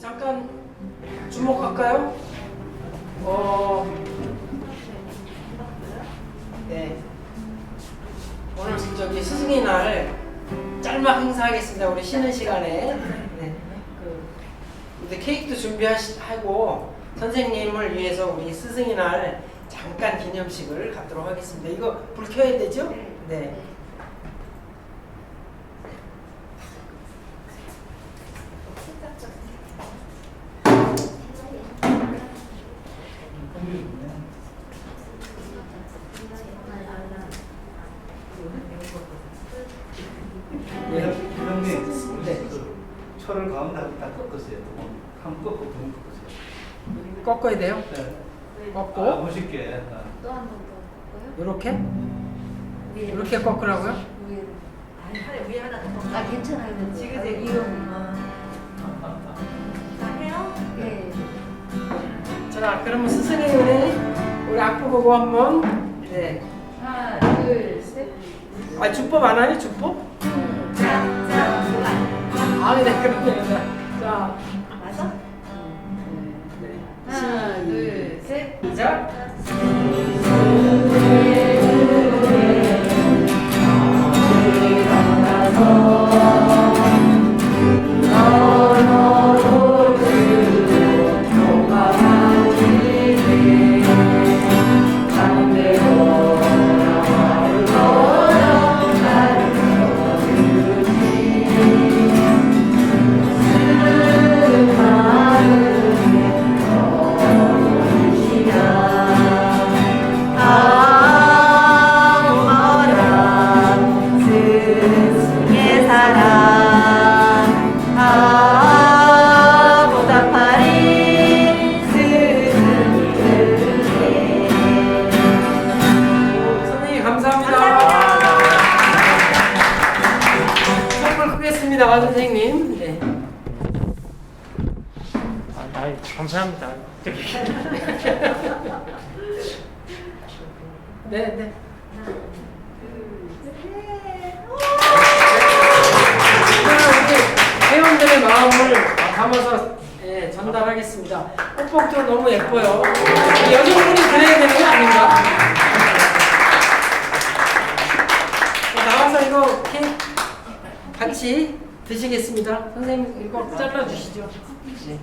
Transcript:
잠깐 주목할까요? 어, 네. 오늘 저기 스승의 날 짤막 행사하겠습니다. 우리 쉬는 시간에. 네. 그, 이제 케이크도 준비하고 선생님을 위해서 우리 스승의 날 잠깐 기념식을 갖도록 하겠습니다. 이거 불 켜야 되죠? 네. 네. 철을 가운데 딱 꺾으세요. 한번 꺾고 두번 꺾으세요. 꺾어야 돼요? 네. 꺾고 아, 멋있게. 아. 또한 번더 이렇게 볼까요? 이렇게 꺾으라고요? 위에. 아니 하나 위에 하나 더 꺾어. 아 괜찮아요. 지그재그. 이거. 다 해요? 네. 자, 그러면 스승의 은혜 우리 악보 보고 한번 네. 하나, 둘, 셋. 아 주법 안 하니 주법? 자, 아, 네, 그러네요. 자, 맞아? 네. 하나, 둘, 셋. 시작. 아무런 크겠습니다, 선생님. 네. 아, 아이, 감사합니다. 네, 네. 우리 회원들의 마음을 담아서 예, 전달하겠습니다. 꽃봉투 너무 예뻐요. 우리 여성분이 그래야 되는 거 아닌가? 자, 나와서 이거 케이크 같이 드시겠습니다. 선생님 이거 잘라주시죠. 네.